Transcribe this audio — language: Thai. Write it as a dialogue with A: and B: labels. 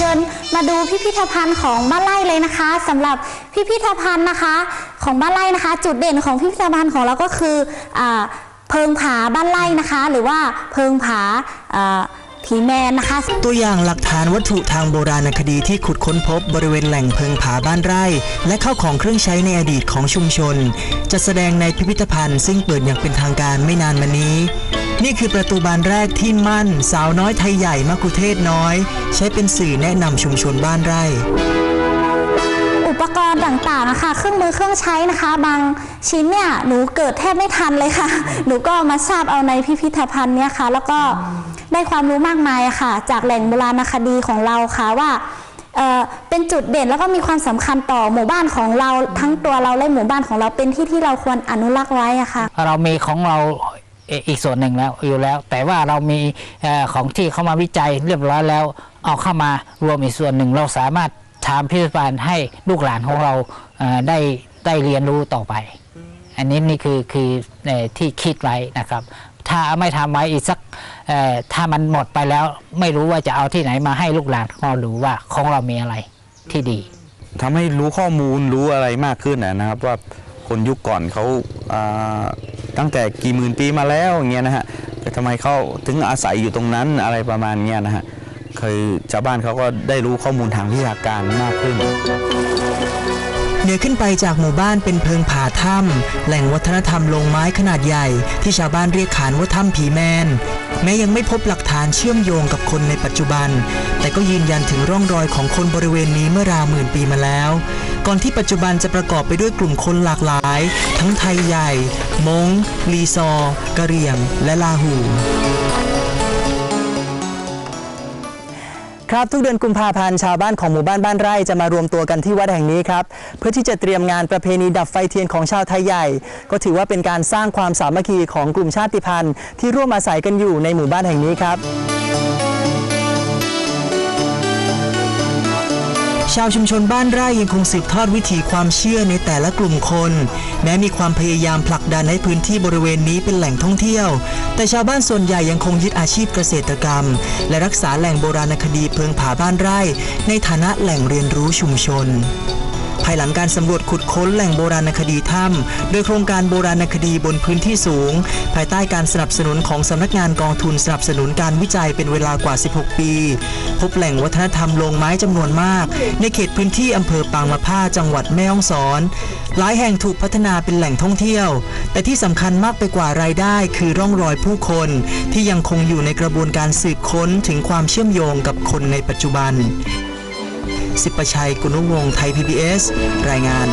A: ชิญมาดูพิพิธภัณฑ์ของบ้านไร่เลยนะคะสำหรับพิพิธภัณฑ์นะคะ ของบ้านไร่นะคะ จุดเด่นของพิพิธภัณฑ์ของเราก็คืออเพิงผาบ้านไร่นะคะ หรือว่าเพิงผาอ่าผีแมนนะคะ
B: ตัวอย่างหลักฐานวัตถุทางโบราณคดีที่ขุดค้นพบบริเวณแหล่งเพิงผาบ้านไร่ และเข้าของเครื่องใช้ในอดีตของชุมชน จะแสดงในพิพิธภัณฑ์ซึ่งเปิดอย่างเป็นทางการไม่นานมานี้ นี่คือประตูบานแรกที่มั่น สาวน้อยไทยใหญ่มะกุเทศน้อย ใช้เป็นสื่อแนะนำชุมชนบ้านไร่
A: อุปกรณ์ต่างๆนะคะเครื่องมือเครื่องใช้นะคะ บางชิ้นเนี่ยหนูเกิดแทบไม่ทันเลยค่ะ หนูก็มาทราบเอาในพิพิธภัณฑ์เนี่ยค่ะ แล้วก็ได้ความรู้มากมายอะค่ะ จากแหล่งโบราณคดีของเราค่ะว่าเอ่อเป็นจุดเด่นแล้วก็มีความสำคัญต่อหมู่บ้านของเราทั้งตัวเราและหมู่บ้านของเราเป็นที่ที่เราควรอนุรักษ์ไว้อะค่ะ
C: เรามีของเราเอีกส่วนหนึ่งแล้วอยู่แล้ว แต่ว่าเรามีของที่เข้ามาวิจัยเรียบร้อยแล้ว เอาเข้ามารวมอีกส่วนหนึ่ง เราสามารถทำพิพิธภัณฑ์ให้ลูกหลานของเราได้ได้เรียนรู้ต่อไป อันนี้นี่คือคือที่คิดไว้นะครับ ถ้าไม่ทำไว้อีกสักถ้ามันหมดไปแล้ว ไม่รู้ว่าจะเอาที่ไหนมาให้ลูกหลานของเรารู้ว่าของเรามีอะไรที่ดี
D: ทำให้รู้ข้อมูลรู้อะไรมากขึ้นนะครับว่าคนยุคก่อนเขา ตั้งแต่กี่หมื่นปีมาแล้วอย่างเงี้ยนะฮะแต่ทำไมเขาถึงอาศัยอยู่ตรงนั้นอะไรประมาณเนี้ยนะฮะเคยชาวบ้านเขาก็ได้รู้ข้อมูลทางวิชาการมากขึ้น
B: เหนือขึ้นไปจากหมู่บ้านเป็นเพิงผาถ้ำแหล่งวัฒนธรรมลงไม้ขนาดใหญ่ ที่ชาวบ้านเรียกขานว่าถ้ำผีแมน แม้ยังไม่พบหลักฐานเชื่อมโยงกับคนในปัจจุบัน แต่ก็ยืนยันถึงร่องรอยของคนบริเวณนี้เมื่อราวหมื่นปีมาแล้ว ก่อนที่ปัจจุบันจะประกอบไปด้วยกลุ่มคนหลากหลาย ทั้งไทยใหญ่ มง ลีซอกะเหรี่ยง และลาหูครับทุกเดือนกุมภาพันธ์ชาวบ้านของหมู่บ้านบ้านไร่จะมารวมตัวกันที่วัดแห่งนี้ครับเพื่อที่จะเตรียมงานประเพณีดับไฟเทียนของชาวไทยใหญ่ ก็ถือว่าเป็นการสร้างความสามัคคีของกลุ่มชาติพันธุ์ ที่ร่วมอาศัยกันอยู่ในหมู่บ้านแห่งนี้ครับ ชาวชุมชนบ้านไร่ยังคงสืบทอดวิถีความเชื่อในแต่ละกลุ่มคน แม้มีความพยายามผลักดันให้พื้นที่บริเวณนี้เป็นแหล่งท่องเที่ยว แต่ชาวบ้านส่วนใหญ่ยังคงยึดอาชีพเกษตรกรรม และรักษาแหล่งโบราณคดีเพิงผาบ้านไร่ ในฐานะแหล่งเรียนรู้ชุมชน ภายหลังการสำรวจขุดค้นแหล่งโบราณคดีถ้ำโดยโครงการโบราณคดีบนพื้นที่สูง ภายใต้การสนับสนุนของสำนักงานกองทุนสนับสนุนการวิจัยเป็นเวลากว่า 16 ปี พบแหล่งวัฒนธรรมโลงไม้จำนวนมาก ในเขตพื้นที่อำเภอปางมะผ้าจังหวัดแม่ฮ่องสอน หลายแห่งถูกพัฒนาเป็นแหล่งท่องเที่ยว แต่ที่สำคัญมากไปกว่ารายได้คือร่องรอยผู้คน ที่ยังคงอยู่ในกระบวนการสืบค้นถึงความเชื่อมโยงกับคนในปัจจุบัน สิบประชัย กุณวงศ์ไทย PBS รายงาน